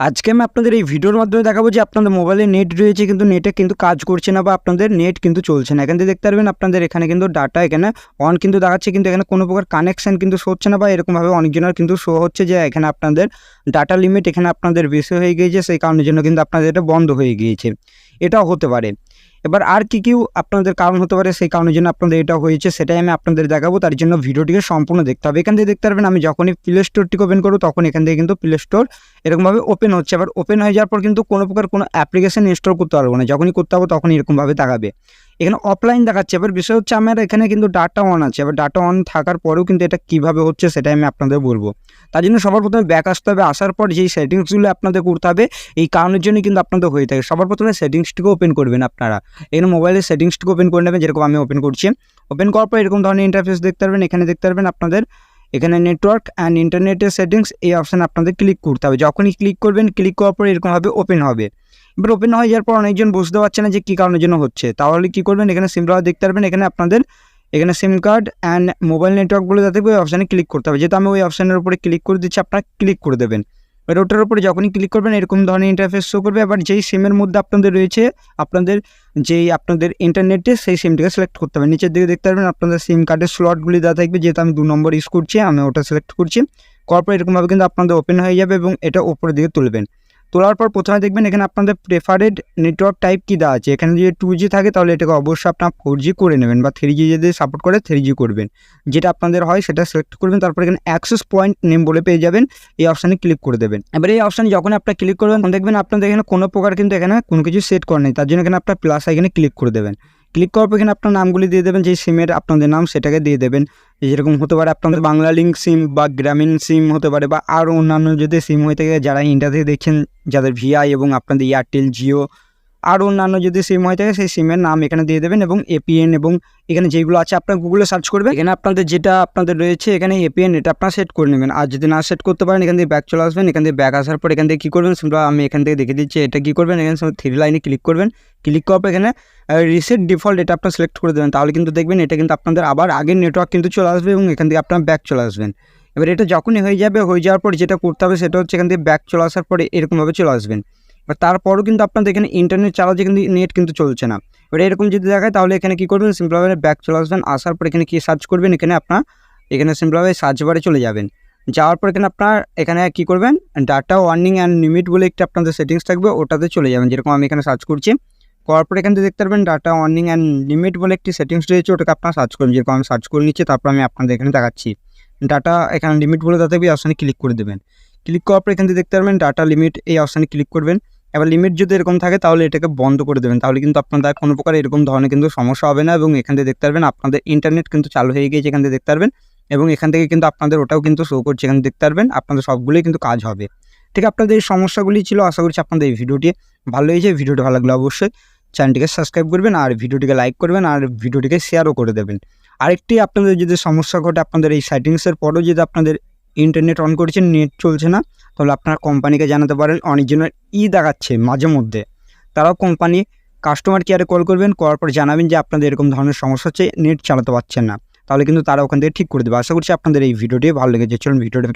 আজকে আমি আপনাদের এই ভিডিওর মাধ্যমে দেখাবো যে আপনাদের মোবাইলে নেট রয়েছে কিন্তু নেটে কিন্তু কাজ করছে না বা আপনাদের নেট কিন্তু চলছে না। এখান থেকে দেখতে পারবেন আপনাদের এখানে কিন্তু ডাটা এখানে অন কিন্তু দেখাচ্ছে, কিন্তু এখানে কোনো প্রকার কানেকশান কিন্তু শো হচ্ছে না বা এরকমভাবে অনেকজনের কিন্তু শো হচ্ছে যে এখানে আপনাদের ডাটা লিমিট এখানে আপনাদের বেশি হয়ে গিয়েছে, সেই কারণের জন্য কিন্তু আপনাদের এটা বন্ধ হয়ে গিয়েছে। এটাও হতে পারে। এবার আর কি কি আপনাদের কারণ হতে পারে সেই কারণের জন্য আপনাদের এটা হয়েছে, সেটাই আমি আপনাদের দেখাবো। তার জন্য ভিডিওটিকে সম্পূর্ণ দেখতে হবে। এখান থেকে দেখতে পারবেন আমি যখনই প্লে স্টোরটিকে ওপেন করব, তখন এখান থেকে কিন্তু প্লে স্টোর এরকমভাবে ওপেন হচ্ছে। আবার ওপেন হয়ে যাওয়ার পর কিন্তু কোনো প্রকার কোনো অ্যাপ্লিকেশান ইনস্টল করতে পারব না। যখনই করতে হবে তখন এরকমভাবে দেখাবে এখানে অফলাইন দেখাচ্ছে। এবার বিষয় হচ্ছে আমার এখানে কিন্তু ডাটা অন আছে। এবার ডাটা অন থাকার পরেও কিন্তু এটা কীভাবে হচ্ছে সেটাই আমি আপনাদের বলব। তার জন্য সবার প্রথমে ব্যাক আসতে হবে। আসার পর যেই সেটিংসগুলো আপনাদের করতে হবে, এই কারণের জন্য কিন্তু আপনাদের হয়ে থাকে। সবার প্রথমে সেটিংসটিকে ওপেন করবেন আপনারা। এখানে মোবাইলের সেটিংসটিকে ওপেন করে নেবেন, যেরকম আমি ওপেন করছি। ওপেন করার পর এরকম ধরনের ইন্টারফেস দেখতে পারবেন। এখানে দেখতে পারবেন আপনাদের, এখানে নেটওয়ার্ক অ্যান্ড ইন্টারনেটের সেটিংস এই অপশানে আপনাদের ক্লিক করতে হবে। যখনই ক্লিক করবেন ক্লিক করার পর এরকমভাবে ওপেন হবে। এবার ওপেন হয়ে যাওয়ার পর অনেকজন বুঝতে পারছে না যে কী কারণের জন্য হচ্ছে। তাহলে কী করবেন? এখানে সিম দেখতে পারবেন। এখানে আপনাদের, এখানে sim card and mobile network বলে যাতে ওই অপশানে ক্লিক করতে হবে। যেহেতু আমি ওই অপশানের উপরে ক্লিক করে দিচ্ছি, আপনারা ক্লিক করে দেবেন। এবার ওটার উপরে যখনই ক্লিক করবেন, এরকম ধরনের ইন্টারফেস শো করবে। এবার যেই সিমের মধ্যে আপনাদের রয়েছে, আপনাদের যেই আপনাদের ইন্টারনেটে সেই সিমটিকে সিলেক্ট করতে হবে। নিচের দিকে দেখতে পারবেন, আপনাদের সিম কার্ডের স্লটগুলি দেওয়া থাকবে। যেহেতু আমি দু নম্বর ইউজ করছি, আমি ওটা সিলেক্ট করছি। করার পর এরকমভাবে কিন্তু আপনাদের ওপেন হয়ে যাবে এবং এটা উপরের দিকে তুলবেন। তোলার পর প্রথমে দেখবেন এখানে আপনাদের প্রেফারেড নেটওয়ার্ক টাইপ কী দেওয়া আছে? এখানে যদি টু থাকে তাহলে এটাকে অবশ্যই আপনার ফোর করে নেবেন বা থ্রি যদি সাপোর্ট করে থ্রি করবেন। যেটা আপনাদের হয় সেটা সিলেক্ট করবেন, তারপর এখানে অ্যাক্সেস পয়েন্ট নেম বলে পেয়ে যাবেন, এই অপশানে ক্লিক করে দেবেন। এবার এই অপশানে যখন আপনার ক্লিক করবেন তখন দেখবেন আপনাদের এখানে কোনো প্রকার কিন্তু এখানে কোনো কিছু সেট করা নেই, তার জন্য এখানে আপনার প্লাস এখানে ক্লিক করে দেবেন। ক্লিক করার পর এখানে আপনার নামগুলি দিয়ে দেবেন, যে সিমের আপনাদের নাম সেটাকে দিয়ে দেবেন। যেরকম হতে পারে আপনাদের বাংলা লিঙ্ক সিম বা গ্রামীণ সিম হতে পারে বা আরও অন্যান্য যদি সিম হয়ে থাকে, যারা ইন্ডিয়া থেকে দেখছেন, যাদের ভিআই এবং আপনাদের এয়ারটেল জিও আর অন্যান্য যদি সিম হয়ে থাকে, সেই সিমের নাম এখানে দিয়ে দেবেন এবং এপিএন এবং এখানে যেগুলো আছে আপনার গুগলে সার্চ করবেন এখানে আপনাদের যেটা আপনাদের রয়েছে, এখানে এপিএন এটা আপনার সেট করে নেবেন। আর যদি না সেট করতে পারেন, এখান থেকে ব্যাক চলে আসবেন। এখান থেকে ব্যাক আসার পর এখান থেকে কী করবেন? সিম্পল আমি এখান থেকে দেখে দিচ্ছি, এটা কী করবেন? এখানে থ্রি লাইনে ক্লিক করবেন। ক্লিক করার পর এখানে রিসেট ডিফল্ট এটা আপনার সিলেক্ট করে দেবেন। তাহলে কিন্তু দেখবেন এটা কিন্তু আপনাদের আবার আগের নেটওয়ার্ক কিন্তু চলে আসবে এবং এখান থেকে আপনার ব্যাক চলে আসবেন। এবার এটা যখনই হয়ে যাবে, হয়ে যাওয়ার পর যেটা করতে হবে সেটা হচ্ছে এখান থেকে ব্যাক চলে আসার পরে এরকমভাবে চলে আসবেন। এবার তারপরও কিন্তু আপনাদের এখানে ইন্টারনেট চালাচ্ছে কিন্তু নেট কিন্তু চলছে না। এবার এরকম যদি দেখায় তাহলে এখানে কী করবেন? সিম্পলভাবে ব্যাক চলে আসবেন। আসার পর এখানে কী সার্চ করবেন? এখানে আপনার, এখানে সিম্পলভাবে সার্চ বারে চলে যাবেন। যাওয়ার পর এখানে আপনার, এখানে কী করবেন? ডাটা ওয়ার্নিং অ্যান্ড লিমিট বলে একটা আপনাদের সেটিংস থাকবে, ওটাতে চলে যাবেন। যেরকম আমি এখানে সার্চ করছি। করার পর এখান থেকে দেখতে পারবেন ডাটা ওয়ার্নিং অ্যান্ড লিমিট বলে একটি সেটিংস রয়েছে, ওটাকে আপনার সার্চ করবেন। যেরকম আমি সার্চ করে নিচ্ছি, তারপর আমি আপনাদের এখানে দেখাচ্ছি। ডাটা এখানে লিমিট বলে তাতে অপশানে ক্লিক করে দেবেন। ক্লিক করার পর এখান থেকে দেখতে পারবেন ডাটা লিমিট এই অপশানে ক্লিক করবেন। এবার লিমিট যদি এরকম থাকে তাহলে এটাকে বন্ধ করে দেবেন। তাহলে কিন্তু আপনাদের কোনো প্রকার এরকম ধরনের কিন্তু সমস্যা হবে না এবং এখান থেকে দেখতে পারবেন আপনাদের ইন্টারনেট কিন্তু চালু হয়ে গিয়েছে এখান থেকে দেখতে পারবেন এবং এখান থেকে কিন্তু আপনাদের ওটাও কিন্তু শো করছে এখানে দেখতে পারবেন, আপনাদের সবগুলোই কিন্তু কাজ হবে। ঠিক আপনাদের এই সমস্যাগুলি ছিল, আশা করছি আপনাদের এই ভিডিওটি ভালো হয়েছে ভিডিওটি ভালো লাগলে অবশ্যই চ্যানেলটিকে সাবস্ক্রাইব করবেন আর ভিডিওটিকে লাইক করবেন আর ভিডিওটিকে শেয়ারও করে দেবেন। আরেকটি আপনাদের যদি সমস্যা ঘটে আপনাদের এই সেটিংসের পরেও যদি আপনাদের ইন্টারনেট অন করেছেন নেট চলছে না তাহলে আপনার কোম্পানিকে জানাতে পারেন, অনেকজনের ই দেখাচ্ছে মাঝে মধ্যে। তারাও কোম্পানি কাস্টমার কেয়ারে কল করবেন করার পর জানাবেন যে আপনাদের এরকম ধরনের সমস্যা হচ্ছে নেট চালাতে পারছেন না। তাহলে কিন্তু তারা ওখান থেকে ঠিক করে দেবে। আশা করছি আপনাদের এই ভিডিওটি ভালো লেগেছে। চলুন ভিডিওটা